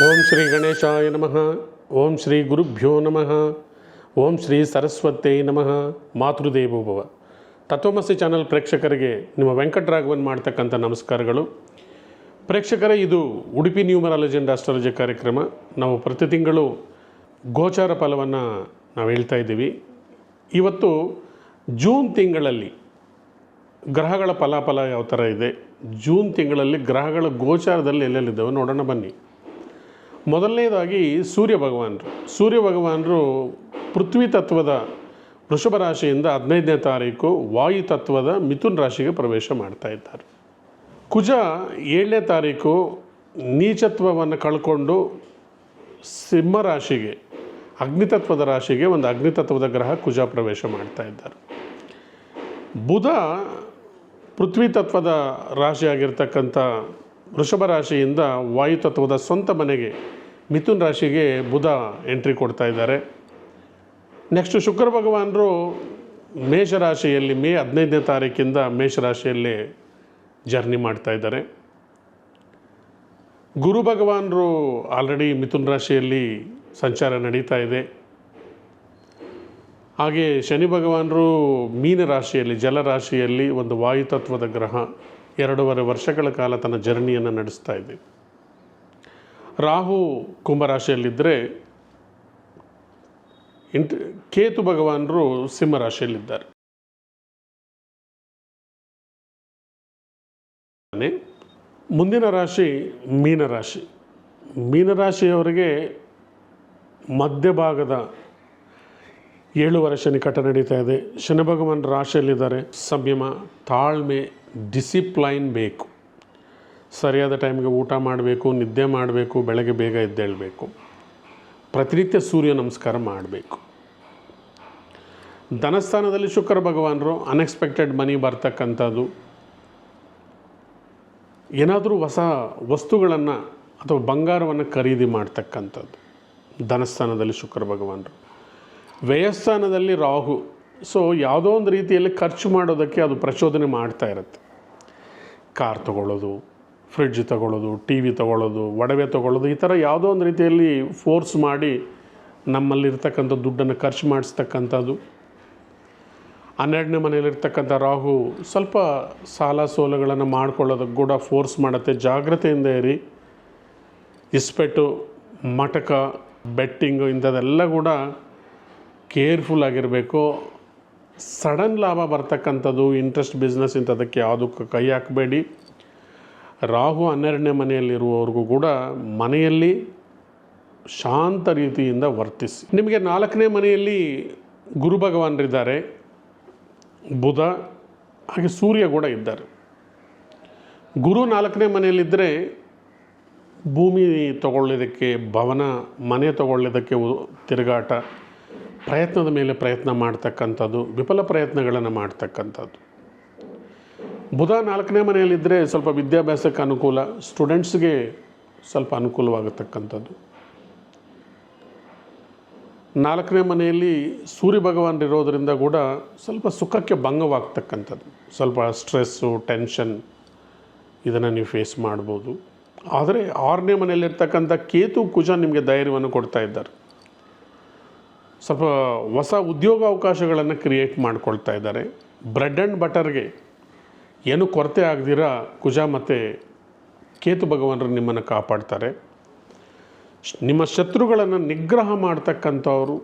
ಓಂ ಶ್ರೀ ಗಣೇಶಾಯ ನಮಃ. ಓಂ ಶ್ರೀ ಗುರುಭ್ಯೋ ನಮಃ. ಓಂ ಶ್ರೀ ಸರಸ್ವತೇ ನಮಃ. ಮಾತೃದೇವೋಭವ ತತ್ವಮಸಿ ಚಾನಲ್ ಪ್ರೇಕ್ಷಕರಿಗೆ ನಿಮ್ಮ ವೆಂಕಟರಾಘವನ್ ಮಾಡ್ತಕ್ಕಂಥ ನಮಸ್ಕಾರಗಳು. ಪ್ರೇಕ್ಷಕರೇ, ಇದು ಉಡುಪಿ ನ್ಯೂಮರಾಲಜಿ ಅಂಡ್ ಆಸ್ಟ್ರಾಲಜಿ ಕಾರ್ಯಕ್ರಮ. ನಾವು ಪ್ರತಿ ತಿಂಗಳು ಗೋಚಾರ ಫಲವನ್ನು ನಾವು ಹೇಳ್ತಾ ಇದ್ದೀವಿ. ಇವತ್ತು ಜೂನ್ ತಿಂಗಳಲ್ಲಿ ಗ್ರಹಗಳ ಫಲಾಫಲ ಯಾವ ಥರ ಇದೆ? ಜೂನ್ ತಿಂಗಳಲ್ಲಿ ಗ್ರಹಗಳ ಗೋಚಾರದಲ್ಲಿ ಎಲ್ಲೆಲ್ಲಿದ್ದಾವೆ ನೋಡೋಣ ಬನ್ನಿ. ಮೊದಲನೇದಾಗಿ ಸೂರ್ಯ ಭಗವಾನರು. ಸೂರ್ಯ ಭಗವಾನರು ಪೃಥ್ವಿ ತತ್ವದ ವೃಷಭ ರಾಶಿಯಿಂದ ಹದಿನೈದನೇ ತಾರೀಕು ವಾಯು ತತ್ವದ ಮಿಥುನ್ ರಾಶಿಗೆ ಪ್ರವೇಶ ಮಾಡ್ತಾ ಇದ್ದಾರೆ. ಕುಜ ಏಳನೇ ತಾರೀಕು ನೀಚತ್ವವನ್ನು ಕಳ್ಕೊಂಡು ಸಿಂಹ ರಾಶಿಗೆ ಅಗ್ನಿತತ್ವದ ರಾಶಿಗೆ ಒಂದು ಅಗ್ನಿತತ್ವದ ಗ್ರಹ ಕುಜ ಪ್ರವೇಶ ಮಾಡ್ತಾ ಇದ್ದಾರೆ. ಬುಧ ಪೃಥ್ವಿ ತತ್ವದ ರಾಶಿಯಾಗಿರ್ತಕ್ಕಂಥ ವೃಷಭ ರಾಶಿಯಿಂದ ವಾಯು ತತ್ವದ ಸ್ವಂತ ಮನೆಗೆ ಮಿಥುನ್ ರಾಶಿಗೆ ಬುಧ ಎಂಟ್ರಿ ಕೊಡ್ತಾ ಇದ್ದಾರೆ. ನೆಕ್ಸ್ಟ್ ಶುಕ್ರ ಭಗವಾನರು ಮೇಷರಾಶಿಯಲ್ಲಿ ಮೇ ಹದಿನೈದನೇ ತಾರೀಕಿಂದ ಮೇಷರಾಶಿಯಲ್ಲಿ ಜರ್ನಿ ಮಾಡ್ತಾ ಇದ್ದಾರೆ. ಗುರು ಭಗವಾನರು ಆಲ್ರೆಡಿ ಮಿಥುನ್ ರಾಶಿಯಲ್ಲಿ ಸಂಚಾರ ನಡೀತಾ ಇದೆ. ಹಾಗೆ ಶನಿ ಭಗವಾನರು ಮೀನ ರಾಶಿಯಲ್ಲಿ ಜಲರಾಶಿಯಲ್ಲಿ ಒಂದು ವಾಯುತತ್ವದ ಗ್ರಹ. ಎರಡೂವರೆ ವರ್ಷಗಳ ಕಾಲ ತನ್ನ ಜರ್ನಿಯನ್ನು ನಡೆಸ್ತಾ ಇದೆ ರಾಹು ಕುಂಭರಾಶಿಯಲ್ಲಿದ್ದರೆ ಇಂಟ್, ಕೇತು ಭಗವಾನರು ಸಿಂಹರಾಶಿಯಲ್ಲಿದ್ದಾರೆ. ಮುಂದಿನ ರಾಶಿ ಮೀನರಾಶಿ. ಮೀನರಾಶಿಯವರಿಗೆ ಮಧ್ಯಭಾಗದ ಏಳುವರೆ ಶನಿ ಕಟ ನಡೀತಾ ಇದೆ. ಶನಿ ಭಗವಾನ್ ರಾಶಿಯಲ್ಲಿದ್ದಾರೆ. ಸಂಯಮ, ತಾಳ್ಮೆ ಡಿಸಿಪ್ಲೈನ್ ಬೇಕು. ಸರಿಯಾದ ಟೈಮ್ಗೆ ಊಟ ಮಾಡಬೇಕು, ನಿದ್ದೆ ಮಾಡಬೇಕು, ಬೆಳಗ್ಗೆ ಬೇಗ ಎದ್ದೇಳಬೇಕು. ಪ್ರತಿನಿತ್ಯ ಸೂರ್ಯ ನಮಸ್ಕಾರ ಮಾಡಬೇಕು. ಧನಸ್ಥಾನದಲ್ಲಿ ಶುಕ್ರ ಭಗವಾನರು ಅನ್ಎಕ್ಸ್ಪೆಕ್ಟೆಡ್ ಮನಿ ಬರ್ತಕ್ಕಂಥದ್ದು. ಏನಾದರೂ ಹೊಸ ವಸ್ತುಗಳನ್ನು ಅಥವಾ ಬಂಗಾರವನ್ನು ಖರೀದಿ ಮಾಡ್ತಕ್ಕಂಥದ್ದು. ಧನಸ್ಥಾನದಲ್ಲಿ ಶುಕ್ರ ಭಗವಾನರು. ವ್ಯಯಸ್ಥಾನದಲ್ಲಿ ರಾಹು. ಸೊ ಯಾವುದೋ ಒಂದು ರೀತಿಯಲ್ಲಿ ಖರ್ಚು ಮಾಡೋದಕ್ಕೆ ಅದು ಪ್ರಚೋದನೆ ಮಾಡ್ತಾ ಇರುತ್ತೆ. ಕಾರ್ ತಗೊಳ್ಳೋದು ಫ್ರಿಡ್ಜ್ ತಗೊಳ್ಳೋದು ಟಿ ವಿ ತಗೊಳ್ಳೋದು, ಒಡವೆ ತಗೊಳ್ಳೋದು, ಈ ಥರ ಯಾವುದೋ ಒಂದು ರೀತಿಯಲ್ಲಿ ಫೋರ್ಸ್ ಮಾಡಿ ನಮ್ಮಲ್ಲಿರ್ತಕ್ಕಂಥ ದುಡ್ಡನ್ನು ಖರ್ಚು ಮಾಡಿಸ್ತಕ್ಕಂಥದ್ದು. ಹನ್ನೆರಡನೇ ಮನೆಯಲ್ಲಿರ್ತಕ್ಕಂಥ ರಾಹು ಸ್ವಲ್ಪ ಸಾಲ ಸೋಲಗಳನ್ನು ಮಾಡ್ಕೊಳ್ಳೋದಕ್ಕೆ ಕೂಡ ಫೋರ್ಸ್ ಮಾಡುತ್ತೆ. ಜಾಗ್ರತೆಯಿಂದ ಇರಿ. ಇಸ್ಪೆಟ್ಟು ಮಟಕ ಬೆಟ್ಟಿಂಗು ಇಂಥದ್ದೆಲ್ಲ ಕೂಡ ಕೇರ್ಫುಲ್ ಆಗಿರಬೇಕು. ಸಡನ್ ಲಾಭ ಬರ್ತಕ್ಕಂಥದ್ದು ಇಂಟ್ರೆಸ್ಟ್ ಬಿಸ್ನೆಸ್ ಅದಕ್ಕೆ ಯಾವುದಕ್ಕೂ ಕೈ ಹಾಕಬೇಡಿ. ರಾಹು ಹನ್ನೆರಡನೇ ಮನೆಯಲ್ಲಿರುವವ್ರಿಗೂ ಕೂಡ ಮನೆಯಲ್ಲಿ ಶಾಂತ ರೀತಿಯಿಂದ ವರ್ತಿಸಿ. ನಿಮಗೆ ನಾಲ್ಕನೇ ಮನೆಯಲ್ಲಿ ಗುರು ಭಗವಾನರಿದ್ದಾರೆ. ಬುಧ, ಹಾಗೆ ಸೂರ್ಯ ಕೂಡ ಇದ್ದಾರೆ. ಗುರು ನಾಲ್ಕನೇ ಮನೆಯಲ್ಲಿದ್ದರೆ ಭೂಮಿ ತಗೊಳ್ಳೋದಕ್ಕೆ ಭವನ, ಮನೆ ತಗೊಳ್ಳೋದಕ್ಕೆ ತಿರುಗಾಟ ಪ್ರಯತ್ನದ ಮೇಲೆ ಪ್ರಯತ್ನ ಮಾಡ್ತಕ್ಕಂಥದ್ದು, ವಿಫಲ ಪ್ರಯತ್ನಗಳನ್ನು ಮಾಡ್ತಕ್ಕಂಥದ್ದು. ಬುಧ ನಾಲ್ಕನೇ ಮನೆಯಲ್ಲಿದ್ದರೆ ಸ್ವಲ್ಪ ವಿದ್ಯಾಭ್ಯಾಸಕ್ಕೆ ಅನುಕೂಲ, ಸ್ಟೂಡೆಂಟ್ಸ್ಗೆ ಸ್ವಲ್ಪ ಅನುಕೂಲವಾಗತಕ್ಕಂಥದ್ದು. ನಾಲ್ಕನೇ ಮನೆಯಲ್ಲಿ ಸೂರ್ಯ ಭಗವಾನ್ ಇರೋದರಿಂದ ಕೂಡ ಸ್ವಲ್ಪ ಸುಖಕ್ಕೆ ಭಂಗವಾಗ್ತಕ್ಕಂಥದ್ದು. ಸ್ವಲ್ಪ ಸ್ಟ್ರೆಸ್ಸು, ಟೆನ್ಷನ್ ಇದನ್ನು ನೀವು ಫೇಸ್ ಮಾಡ್ಬೋದು. ಆದರೆ ಆರನೇ ಮನೆಯಲ್ಲಿರ್ತಕ್ಕಂಥ ಕೇತು, ಕುಜ ನಿಮಗೆ ಧೈರ್ಯವನ್ನು ಕೊಡ್ತಾ ಇದ್ದಾರೆ. ಸ್ವಲ್ಪ ಹೊಸ ಉದ್ಯೋಗ ಅವಕಾಶಗಳನ್ನು ಕ್ರಿಯೇಟ್ ಮಾಡ್ಕೊಳ್ತಾ ಇದ್ದಾರೆ. ಬ್ರೆಡ್ ಆ್ಯಂಡ್ ಬಟರ್ಗೆ ಏನು ಕೊರತೆ ಆಗದಿರ ಕುಜ ಮತ್ತು ಕೇತು ಭಗವಾನರು ನಿಮ್ಮನ್ನು ಕಾಪಾಡ್ತಾರೆ. ನಿಮ್ಮ ಶತ್ರುಗಳನ್ನು ನಿಗ್ರಹ ಮಾಡ್ತಕ್ಕಂಥವರು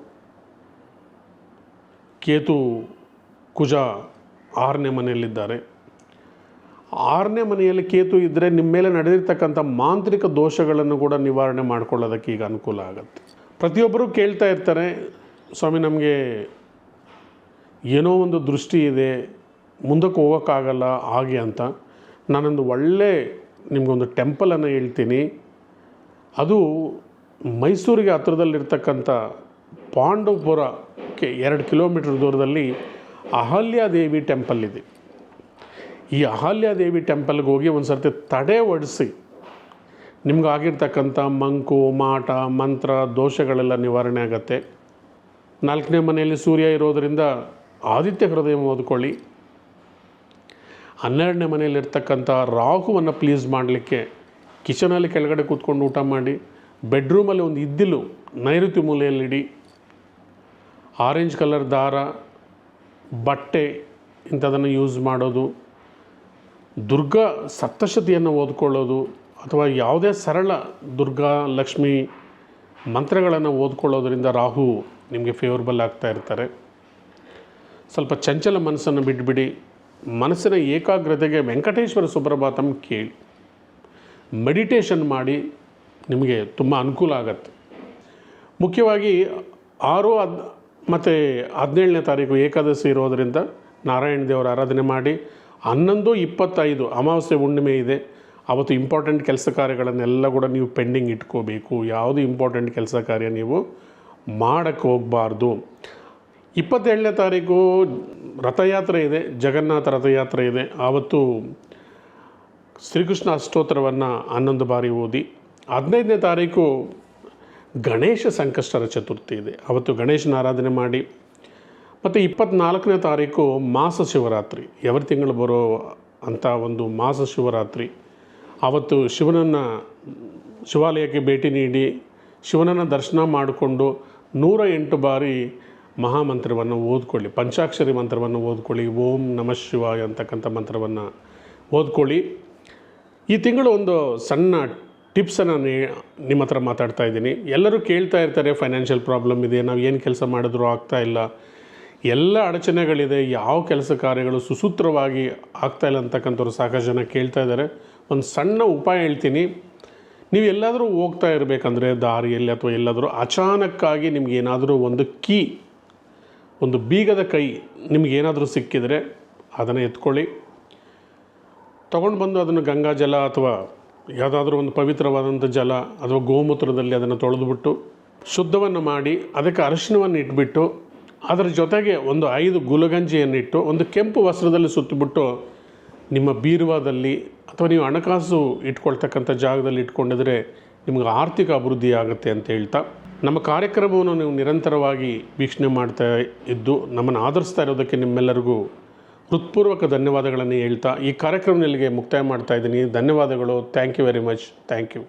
ಕೇತು, ಕುಜ ಆರನೇ ಮನೆಯಲ್ಲಿದ್ದಾರೆ. ಆರನೇ ಮನೆಯಲ್ಲಿ ಕೇತು ಇದ್ದರೆ ನಿಮ್ಮ ಮೇಲೆ ನಡೆದಿರ್ತಕ್ಕಂಥ ಮಾಂತ್ರಿಕ ದೋಷಗಳನ್ನು ಕೂಡ ನಿವಾರಣೆ ಮಾಡ್ಕೊಳ್ಳೋದಕ್ಕೆ ಈಗ ಅನುಕೂಲ ಆಗುತ್ತೆ. ಪ್ರತಿಯೊಬ್ಬರು ಕೇಳ್ತಾ ಇರ್ತಾರೆ ಸ್ವಾಮಿ, ನಮಗೆ ಏನೋ ಒಂದು ದೃಷ್ಟಿ ಇದೆ, ಮುಂದಕ್ಕೆ ಹೋಗೋಕ್ಕಾಗಲ್ಲ, ಹಾಗೆ ಅಂತ. ನಾನೊಂದು ಒಳ್ಳೆ ನಿಮಗೊಂದು ಟೆಂಪಲನ್ನು ಹೇಳ್ತೀನಿ. ಅದು ಮೈಸೂರಿಗೆ ಹತ್ರದಲ್ಲಿರ್ತಕ್ಕಂಥ ಪಾಂಡವಪುರಕ್ಕೆ ಎರಡು ಕಿಲೋಮೀಟ್ರ್ ದೂರದಲ್ಲಿ ಅಹಲ್ಯಾದೇವಿ ಟೆಂಪಲ್ ಇದೆ. ಈ ಅಹಲ್ಯಾದೇವಿ ಟೆಂಪಲ್ಗೆ ಹೋಗಿ ಒಂದು ಸರ್ತಿ ತಡೆ ಒಡಿಸಿ ನಿಮ್ಗೆ ಆಗಿರ್ತಕ್ಕಂಥ ಮಂಕು, ಮಾಟ, ಮಂತ್ರ, ದೋಷಗಳೆಲ್ಲ ನಿವಾರಣೆ ಆಗತ್ತೆ. ನಾಲ್ಕನೇ ಮನೆಯಲ್ಲಿ ಸೂರ್ಯ ಇರೋದರಿಂದ ಆದಿತ್ಯ ಹೃದಯ ಓದ್ಕೊಳ್ಳಿ. ಹನ್ನೆರಡನೇ ಮನೆಯಲ್ಲಿರ್ತಕ್ಕಂಥ ರಾಹುವನ್ನು ಪ್ಲೀಸ್ ಮಾಡಲಿಕ್ಕೆ ಕಿಚನಲ್ಲಿ ಕೆಳಗಡೆ ಕೂತ್ಕೊಂಡು ಊಟ ಮಾಡಿ ಬೆಡ್ರೂಮಲ್ಲಿ ಒಂದು ಇದ್ದಿಲು ನೈಋತ್ಯ ಮೂಲೆಯಲ್ಲಿಡಿ. ಆರೆಂಜ್ ಕಲರ್ ದಾರ, ಬಟ್ಟೆ ಇಂಥದನ್ನು ಯೂಸ್ ಮಾಡೋದು, ದುರ್ಗಾ ಸಪ್ತಶತಿಯನ್ನು ಓದ್ಕೊಳ್ಳೋದು, ಅಥವಾ ಯಾವುದೇ ಸರಳ ದುರ್ಗಾ ಲಕ್ಷ್ಮಿ ಮಂತ್ರಗಳನ್ನು ಓದ್ಕೊಳ್ಳೋದರಿಂದ ರಾಹು ನಿಮಗೆ ಫೇವರ್ಬಲ್ ಆಗ್ತಾ ಇರ್ತಾರೆ. ಸ್ವಲ್ಪ ಚಂಚಲ ಮನಸ್ಸನ್ನು ಬಿಟ್ಬಿಡಿ. ಮನಸ್ಸಿನ ಏಕಾಗ್ರತೆಗೆ ವೆಂಕಟೇಶ್ವರ ಸುಪ್ರಭಾತಂ ಕೇಳಿ. ಮೆಡಿಟೇಷನ್ ಮಾಡಿ ನಿಮಗೆ ತುಂಬ ಅನುಕೂಲ ಆಗತ್ತೆ. ಮುಖ್ಯವಾಗಿ ಆರು ಹದ್, ಮತ್ತು ಹದಿನೇಳನೇ ತಾರೀಕು ಏಕಾದಶಿ ಇರೋದರಿಂದ ನಾರಾಯಣ ದೇವರ ಆರಾಧನೆ ಮಾಡಿ, ಹನ್ನೊಂದು ಇಪ್ಪತ್ತೈದು ಅಮಾವಾಸ್ಯೆ ಹುಣ್ಣಿಮೆ ಇದೆ. ಅವತ್ತು ಇಂಪಾರ್ಟೆಂಟ್ ಕೆಲಸ ಕಾರ್ಯಗಳನ್ನೆಲ್ಲ ಕೂಡ ನೀವು ಪೆಂಡಿಂಗ್ ಇಟ್ಕೋಬೇಕು. ಯಾವುದು ಇಂಪಾರ್ಟೆಂಟ್ ಕೆಲಸ ಕಾರ್ಯ ನೀವು ಮಾಡೋಕ್ಕೆ ಹೋಗಬಾರ್ದು. ಇಪ್ಪತ್ತೇಳನೇ ತಾರೀಕು ರಥಯಾತ್ರೆ ಇದೆ, ಜಗನ್ನಾಥ ರಥಯಾತ್ರೆ ಇದೆ. ಆವತ್ತು ಶ್ರೀಕೃಷ್ಣ ಅಷ್ಟೋತ್ತರವನ್ನು ಹನ್ನೊಂದು ಬಾರಿ ಓದಿ, ಹದಿನೈದನೇ ತಾರೀಕು ಗಣೇಶ ಸಂಕಷ್ಟರ ಚತುರ್ಥಿ ಇದೆ. ಅವತ್ತು ಗಣೇಶನ ಆರಾಧನೆ ಮಾಡಿ, ಮತ್ತು ಇಪ್ಪತ್ತ್ನಾಲ್ಕನೇ ತಾರೀಕು ಮಾಸ ಶಿವರಾತ್ರಿ. ಎವರಿ ತಿಂಗಳು ಬರೋ ಅಂಥ ಒಂದು ಮಾಸ ಶಿವರಾತ್ರಿ. ಆವತ್ತು ಶಿವನನ್ನು ಶಿವಾಲಯಕ್ಕೆ ಭೇಟಿ ನೀಡಿ, ಶಿವನನ್ನು ದರ್ಶನ ಮಾಡಿಕೊಂಡು ನೂರ ಎಂಟು ಬಾರಿ ಮಹಾಮಂತ್ರವನ್ನು ಓದ್ಕೊಳ್ಳಿ, ಪಂಚಾಕ್ಷರಿ ಮಂತ್ರವನ್ನು ಓದ್ಕೊಳ್ಳಿ, ಓಂ ನಮಃ ಶಿವಾಯ ಅಂತಕ್ಕಂಥ ಮಂತ್ರವನ್ನು ಓದ್ಕೊಳ್ಳಿ. ಈ ತಿಂಗಳು ಒಂದು ಸಣ್ಣ ಟಿಪ್ಸನ್ನು ನಿಮ್ಮ ಹತ್ರ ಮಾತಾಡ್ತಾ ಇದ್ದೀನಿ. ಎಲ್ಲರೂ ಕೇಳ್ತಾ ಇರ್ತಾರೆ, ಫೈನಾನ್ಷಿಯಲ್ ಪ್ರಾಬ್ಲಮ್ ಇದೆ, ನಾವು ಏನು ಕೆಲಸ ಮಾಡಿದ್ರೂ ಆಗ್ತಾ ಇಲ್ಲ. ಎಲ್ಲ ಅಡಚಣೆಗಳಿದೆ, ಯಾವ ಕೆಲಸ ಕಾರ್ಯಗಳು ಸುಸೂತ್ರವಾಗಿ ಆಗ್ತಾ ಇಲ್ಲ ಅಂತಕ್ಕಂಥವ್ರು ಸಾಕಷ್ಟು ಜನ ಕೇಳ್ತಾ ಇದ್ದಾರೆ. ಒಂದು ಸಣ್ಣ ಉಪಾಯ ಹೇಳ್ತೀನಿ. ನೀವು ಎಲ್ಲಾದರೂ ಹೋಗ್ತಾ ಇರಬೇಕಂದ್ರೆ ದಾರಿಯಲ್ಲಿ ಅಥವಾ ಎಲ್ಲಾದರೂ ಅಚಾನಕ್ಕಾಗಿ ನಿಮಗೇನಾದರೂ ಒಂದು ಕೀ, ಒಂದು ಬೀಗದ ಕೈ ನಿಮಗೇನಾದರೂ ಸಿಕ್ಕಿದರೆ ಅದನ್ನು ಎತ್ಕೊಳ್ಳಿ. ತೊಗೊಂಡು ಬಂದು ಅದನ್ನು ಗಂಗಾ ಜಲ ಅಥವಾ ಯಾವುದಾದ್ರೂ ಒಂದು ಪವಿತ್ರವಾದಂಥ ಜಲ ಅಥವಾ ಗೋಮೂತ್ರದಲ್ಲಿ ಅದನ್ನು ತೊಳೆದುಬಿಟ್ಟು ಶುದ್ಧವನ್ನು ಮಾಡಿ ಅದಕ್ಕೆ ಅರಶಿನವನ್ನು ಇಟ್ಬಿಟ್ಟು ಅದರ ಜೊತೆಗೆ ಒಂದು ಐದು ಗುಲಗಂಜಿಯನ್ನಿಟ್ಟು ಒಂದು ಕೆಂಪು ವಸ್ತ್ರದಲ್ಲಿ ಸುತ್ತಿಬಿಟ್ಟು ನಿಮ್ಮ ಬೀರುವಾದಲ್ಲಿ ಅಥವಾ ನೀವು ಹಣಕಾಸು ಇಟ್ಕೊಳ್ತಕ್ಕಂಥ ಜಾಗದಲ್ಲಿ ಇಟ್ಕೊಂಡಿದ್ರೆ ನಿಮಗೆ ಆರ್ಥಿಕ ಅಭಿವೃದ್ಧಿ ಆಗುತ್ತೆ ಅಂತ ಹೇಳ್ತಾ, ನಮ್ಮ ಕಾರ್ಯಕ್ರಮವನ್ನು ನೀವು ನಿರಂತರವಾಗಿ ವೀಕ್ಷಣೆ ಮಾಡ್ತಾ ಇದ್ದು ನಮ್ಮನ್ನು ಆಧರಿಸ್ತಾ ಇರೋದಕ್ಕೆ ನಿಮ್ಮೆಲ್ಲರಿಗೂ ಹೃತ್ಪೂರ್ವಕ ಧನ್ಯವಾದಗಳನ್ನು ಹೇಳ್ತಾ, ಈ ಕಾರ್ಯಕ್ರಮ ಇಲ್ಲಿಗೆ ಮುಕ್ತಾಯ ಮಾಡ್ತಾ ಇದ್ದೀನಿ. ಧನ್ಯವಾದಗಳು. Thank you very much thank you